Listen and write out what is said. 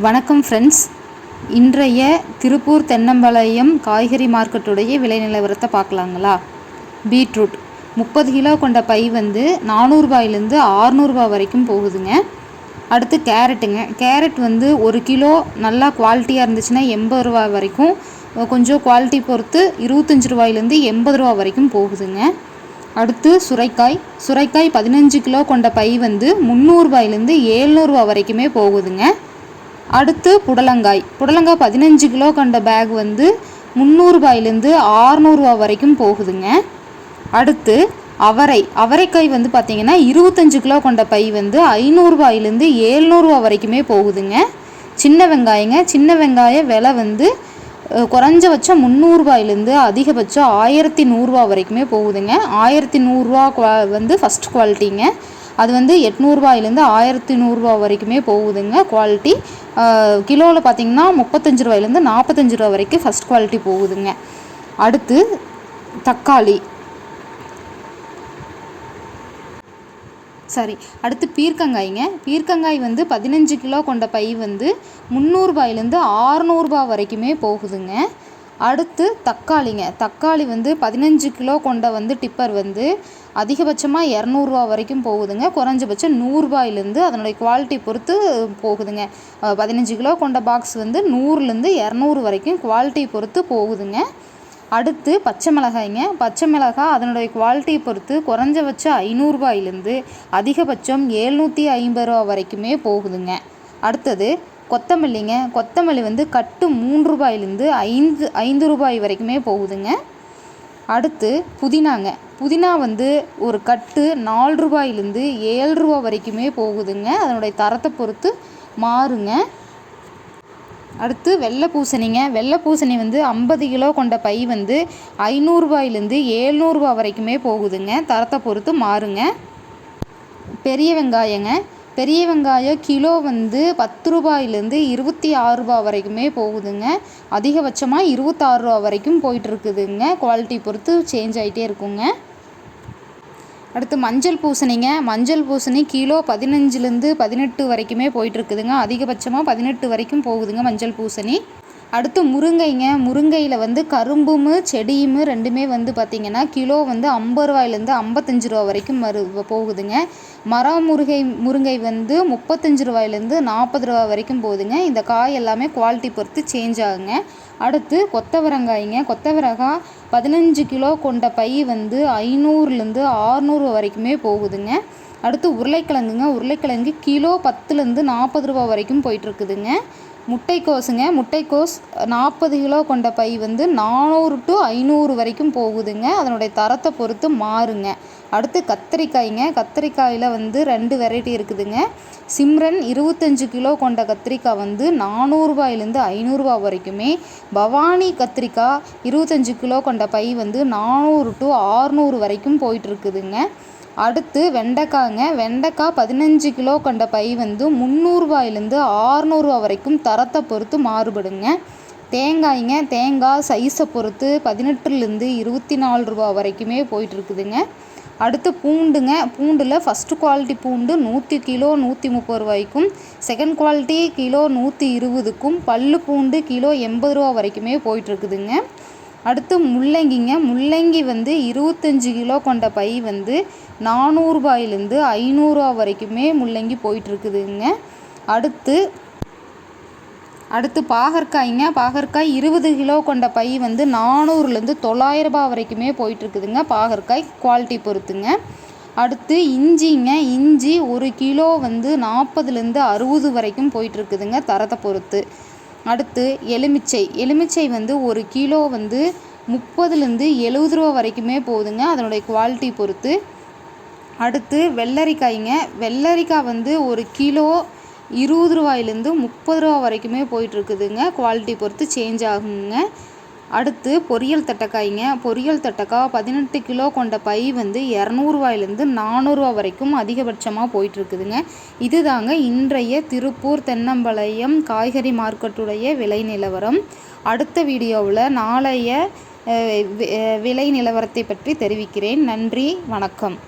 வணக்கம் ஃப்ரெண்ட்ஸ் இன்றைய திருப்பூர் தென்னம்பாளையம் காய்கறி மார்க்கெட்டுடைய விலை நிலவரத்தை பார்க்கலாங்களா? பீட்ரூட் முப்பது கிலோ கொண்ட பை வந்து நானூறுபாயிலேருந்து ஆறுநூறுபா வரைக்கும் போகுதுங்க. அடுத்து கேரட்டுங்க. கேரட் வந்து ஒரு கிலோ நல்லா குவாலிட்டியாக இருந்துச்சுன்னா எண்பது ரூபா வரைக்கும் கொஞ்சம் குவாலிட்டி பொறுத்து இருபத்தஞ்சி ரூபாயிலேருந்து எண்பது ரூபா வரைக்கும் போகுதுங்க. அடுத்து சுரைக்காய். சுரைக்காய் பதினஞ்சு கிலோ கொண்ட பை வந்து முந்நூறுபாயிலேருந்து ஏழ்நூறுபா வரைக்குமே போகுதுங்க. அடுத்து புடலங்காய். புடலங்காய் பதினஞ்சு கிலோ கொண்ட பேக் வந்து முந்நூறுபாயிலேருந்து ஆறுநூறுவா வரைக்கும் போகுதுங்க. அடுத்து அவரை. அவரைக்காய் வந்து பார்த்திங்கன்னா இருபத்தஞ்சு கிலோ கொண்ட பை வந்து ஐநூறுரூபாயிலேருந்து ஏழ்நூறுவா வரைக்குமே போகுதுங்க. சின்ன வெங்காயங்க. சின்ன வெங்காய விலை வந்து குறைஞ்சபட்சம் முந்நூறுபாயிலேருந்து அதிகபட்சம் ஆயிரத்தி நூறுரூவா வரைக்குமே போகுதுங்க. ஆயிரத்தி நூறுரூவா வந்து ஃபஸ்ட் குவாலிட்டிங்க அது வந்து எட்நூறுபாயிலேருந்து ஆயிரத்தி நூறுரூவா வரைக்குமே போகுதுங்க குவாலிட்டி கிலோவில் பார்த்திங்கன்னா முப்பத்தஞ்சு ரூபாயிலேருந்து நாற்பத்தஞ்சு ரூபா வரைக்கும் ஃபஸ்ட் குவாலிட்டி போகுதுங்க. அடுத்து தக்காளி. சாரி அடுத்து பீர்க்கங்காய்ங்க. பீர்க்கங்காய் வந்து பதினஞ்சு கிலோ கொண்ட பை வந்து முந்நூறுபாயிலேருந்து ஆறுநூறுபா வரைக்குமே போகுதுங்க. அடுத்து தக்காளிங்க. தக்காளி வந்து பதினஞ்சு கிலோ கொண்ட வந்து டிப்பர் வந்து அதிகபட்சமாக இரநூறுவா வரைக்கும் போகுதுங்க. குறைஞ்சபட்சம் நூறுரூபாயிலேருந்து அதனுடைய குவாலிட்டி பொறுத்து போகுதுங்க. பதினஞ்சு கிலோ கொண்ட பாக்ஸ் வந்து நூறுலேருந்து இரநூறு வரைக்கும் குவாலிட்டி பொறுத்து போகுதுங்க. அடுத்து பச்சை மிளகாய்ங்க. பச்சை மிளகாய் அதனுடைய குவாலிட்டி பொறுத்து குறைஞ்சபட்சம் ஐநூறுரூபாயிலேருந்து அதிகபட்சம் எழுநூற்றி ஐம்பது ரூபா வரைக்குமே போகுதுங்க. அடுத்தது கொத்தமல்லிங்க. கொத்தமல்லி வந்து கட்டு மூன்று ரூபாயிலேருந்து ஐந்து ஐந்து ரூபாய் வரைக்குமே போகுதுங்க. அடுத்து புதினாங்க. புதினா வந்து ஒரு கட்டு நாலு ரூபாயிலேருந்து ஏழு ரூபா வரைக்குமே போகுதுங்க. அதனுடைய தரத்தை பொறுத்து மாறுங்க. அடுத்து வெள்ளை பூசணிங்க. வெள்ளை பூசணி வந்து ஐம்பது கிலோ கொண்ட பை வந்து ஐநூறுரூபாயிலேருந்து ஏழ்நூறுபா வரைக்குமே போகுதுங்க. தரத்தை பொறுத்து மாறுங்க. பெரிய வெங்காயங்க. பெரிய வெங்காயம் கிலோ வந்து பத்து ரூபாயிலேருந்து இருபத்தி ஆறு ரூபா வரைக்குமே போகுதுங்க. அதிகபட்சமாக இருபத்தாறு ரூபா வரைக்கும் போயிட்டுருக்குதுங்க. குவாலிட்டி பொறுத்து சேஞ்ச் ஆகிட்டே இருக்குங்க. அடுத்து மஞ்சள் பூசணிங்க. மஞ்சள் பூசணி கிலோ பதினஞ்சுலேருந்து பதினெட்டு வரைக்குமே போயிட்டுருக்குதுங்க. அதிகபட்சமாக பதினெட்டு வரைக்கும் போகுதுங்க மஞ்சள் பூசணி. அடுத்து முருங்கைங்க. முருங்கையில் வந்து கரும்பும் செடியும் ரெண்டுமே வந்து பார்த்திங்கன்னா கிலோ வந்து ஐம்பது ரூபாயிலேருந்து ஐம்பத்தஞ்சு ரூபா வரைக்கும் மரு போகுதுங்க. மரம் முருங்கை முருங்கை வந்து முப்பத்தஞ்சு ரூபாயிலேருந்து நாற்பது ரூபா வரைக்கும் போகுதுங்க. இந்த காய் எல்லாமே குவாலிட்டி பொறுத்து சேஞ்ச் ஆகுங்க. அடுத்து கொத்தவரங்காய்ங்க. கொத்தவரங்காய் பதினஞ்சு கிலோ கொண்ட பை வந்து ஐநூறுலேருந்து ஆறுநூறு வரைக்குமே போகுதுங்க. அடுத்து உருளைக்கிழங்குங்க. உருளைக்கிழங்கு கிலோ பத்துலேருந்து நாற்பது ரூபா வரைக்கும் போயிட்டுருக்குதுங்க. முட்டைக்கோஸுங்க. முட்டைக்கோஸ் நாற்பது கிலோ கொண்ட பை வந்து நானூறு டு ஐநூறு வரைக்கும் போகுதுங்க. அதனுடைய தரத்தை பொறுத்து மாறுங்க. அடுத்து கத்திரிக்காய்ங்க. கத்திரிக்காயில் வந்து ரெண்டு வெரைட்டி இருக்குதுங்க. சிம்ரன் இருபத்தஞ்சு கிலோ கொண்ட கத்திரிக்காய் வந்து நானூறுபாயிலேருந்து ஐநூறுரூவா வரைக்குமே. பவானி கத்திரிக்காய் இருபத்தஞ்சு கிலோ கொண்ட பை வந்து நானூறு டு ஆறுநூறு வரைக்கும் போயிட்டுருக்குதுங்க அடுத்து வெண்டைக்காங்க. வெண்டைக்காய் பதினஞ்சு கிலோ கொண்ட பை வந்து முந்நூறுபாயிலேருந்து ஆறுநூறுவா வரைக்கும் தரத்தை பொறுத்து மாறுபடுங்க. தேங்காய்ங்க தேங்காய் சைஸை பொறுத்து பதினெட்டுலேருந்து இருபத்தி நாலு ரூபா வரைக்குமே போயிட்டுருக்குதுங்க. அடுத்து பூண்டுங்க. பூண்டில் ஃபஸ்ட்டு குவாலிட்டி பூண்டு நூற்றி கிலோ நூற்றி முப்பது ரூபாய்க்கும் செகண்ட் குவாலிட்டி கிலோ நூற்றி இருபதுக்கும் பல்லு பூண்டு கிலோ எண்பது ரூபா வரைக்குமே போயிட்டுருக்குதுங்க. அடுத்து முள்ளங்கிங்க. முள்ளங்கி வந்து இருபத்தஞ்சி கிலோ கொண்ட பை வந்து நானூறுபாயிலேருந்து ஐநூறுரூவா வரைக்குமே முள்ளங்கி போயிட்டுருக்குதுங்க. அடுத்து அடுத்து பாகற்காய்ங்க. பாகற்காய் இருபது கிலோ கொண்ட பை வந்து நானூறுலேருந்து தொள்ளாயிரரூபா வரைக்குமே போயிட்டுருக்குதுங்க. பாகற்காய் குவாலிட்டி பொறுத்துங்க. அடுத்து இஞ்சிங்க. இஞ்சி ஒரு கிலோ வந்து நாற்பதுலேருந்து அறுபது வரைக்கும் போயிட்டுருக்குதுங்க தரத்தை பொறுத்து. அடுத்து எலுமிச்சை. எலுமிச்சை வந்து ஒரு கிலோ வந்து முப்பதுலேருந்து எழுபது ரூபா வரைக்குமே போகுதுங்க அதனுடைய குவாலிட்டி பொறுத்து. அடுத்து வெள்ளரிக்காய்ங்க. வெள்ளரிக்காய் வந்து ஒரு கிலோ இருபது ரூபாயிலேருந்து முப்பது ரூபா வரைக்குமே போயிட்டுருக்குதுங்க குவாலிட்டி பொறுத்து சேஞ்ச் ஆகுங்க. அடுத்து பொரியல் தட்டைக்காய்ங்க. பொரியல் தட்டைக்காய் பதினெட்டு கிலோ கொண்ட பை வந்து இரநூறுவாயிலேருந்து நானூறுரூவா வரைக்கும் அதிகபட்சமாக போயிட்டுருக்குதுங்க. இது தாங்க இன்றைய திருப்பூர் தென்னம்பாளையம் காய்கறி மார்க்கெட்டுடைய விலை நிலவரம். அடுத்த வீடியோவில் நாளைய விலை நிலவரத்தை பற்றி தெரிவிக்கிறேன். நன்றி வணக்கம்.